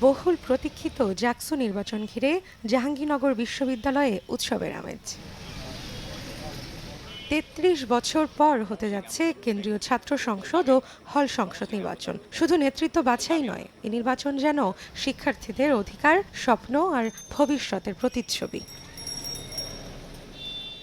বহুল প্রতীক্ষিত জাকসু নির্বাচন ঘিরে জাহাঙ্গীরনগর বিশ্ববিদ্যালয়ে উৎসবের আমেজ। তেত্রিশ বছর পর হতে যাচ্ছে কেন্দ্রীয় ছাত্র সংসদ ও হল সংসদ নির্বাচন। শুধু নেতৃত্ব বাছাই নয় এই নির্বাচন যেন শিক্ষার্থীদের অধিকার, স্বপ্ন আর ভবিষ্যতের প্রতিচ্ছবি।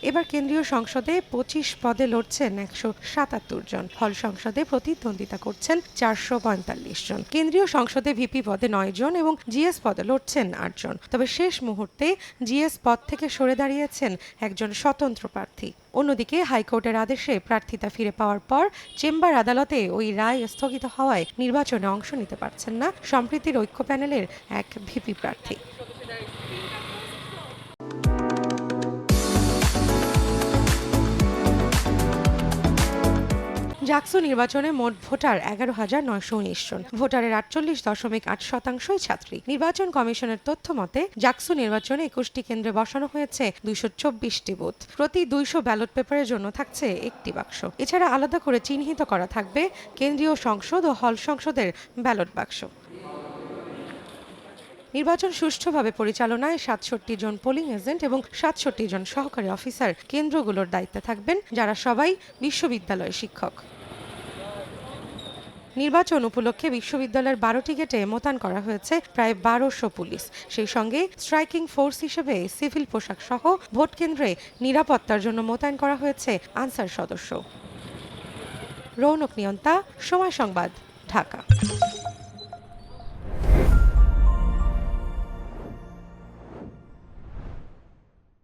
এবার কেন্দ্রীয় সংসদে পঁচিশ পদে লড়ছেন একশো সাতাত্তর জন। হল সংসদে প্রতিদ্বন্দ্বিতা করছেন চারশো পঁয়তাল্লিশ জন। কেন্দ্রীয় সংসদে ভিপি পদে নয় জন এবং জিএস পদে লড়ছেন আট জন। তবে শেষ মুহূর্তে জিএস পদ থেকে সরে দাঁড়িয়েছেন একজন স্বতন্ত্র প্রার্থী। অন্যদিকে হাইকোর্টের আদেশে প্রার্থিতা ফিরে পাওয়ার পর চেম্বার আদালতে ওই রায় স্থগিত হওয়ায় নির্বাচনে অংশ নিতে পারছেন না, সম্প্রীতির ঐক্য প্যানেলের এক ভিপি প্রার্থী। জাকসু নির্বাচনে মোট ভোটার এগারো হাজার নয়শো উনিশ জন। ভোটারের আটচল্লিশ দশমিক আট শতাংশই ছাত্রী। নির্বাচন কমিশনের তথ্য মতে, জাকসু নির্বাচনে একুশটি কেন্দ্রে বসানো হয়েছে দুইশো চব্বিশটি বুথ। প্রতি দুইশো ব্যালট পেপারের জন্য থাকছে একটি বাক্স। এছাড়া আলাদা করে চিহ্নিত করা থাকবে কেন্দ্রীয় সংসদ ও হল সংসদের ব্যালট বাক্স। নির্বাচন সুষ্ঠুভাবে পরিচালনায় সাতষট্টি জন পোলিং এজেন্ট এবং সাতষট্টি জন সহকারী অফিসার কেন্দ্রগুলোর দায়িত্বে থাকবেন, যারা সবাই বিশ্ববিদ্যালয়ের শিক্ষক। নির্বাচন উপলক্ষে বিশ্ববিদ্যালয়ের বারোটি গেটে মোতায়েন করা হয়েছে প্রায় বারোশো পুলিশ। সেই সঙ্গে স্ট্রাইকিং ফোর্স হিসেবে সিভিল পোশাক সহ ভোট কেন্দ্রে নিরাপত্তার জন্য মোতায়েন করা হয়েছে আনসার সদস্য। রৌনক নিয়ন্তা, সময় সংবাদ, ঢাকা।